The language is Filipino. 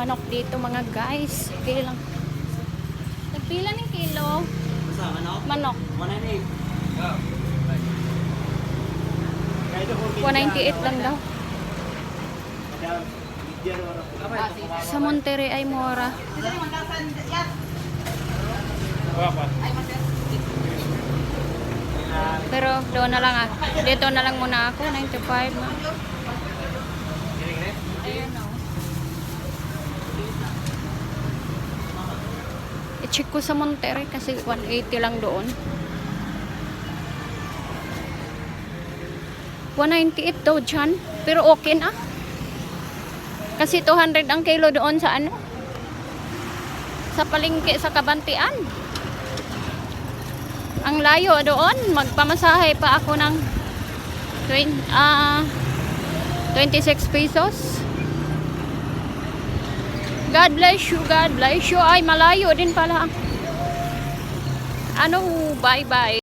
manok dito mga guys. Sige lang. Nagpila ng kilo. Basta, manok? Manok. 198. 198 lang daw. Sa Monterrey ay mura. Pero doon na lang ah. Dito na lang muna ako. 95 na. I-check ko sa Monterrey kasi 180 lang doon. 198 daw dyan. Pero okay na. Kasi 200 ang kilo doon sa ano? Sa palengke sa Kabantian. Ang layo doon. Magpamasahe pa ako ng 20, ah 26 pesos. God bless you, God bless you. Ay, malayo din pala. Ano, bye-bye.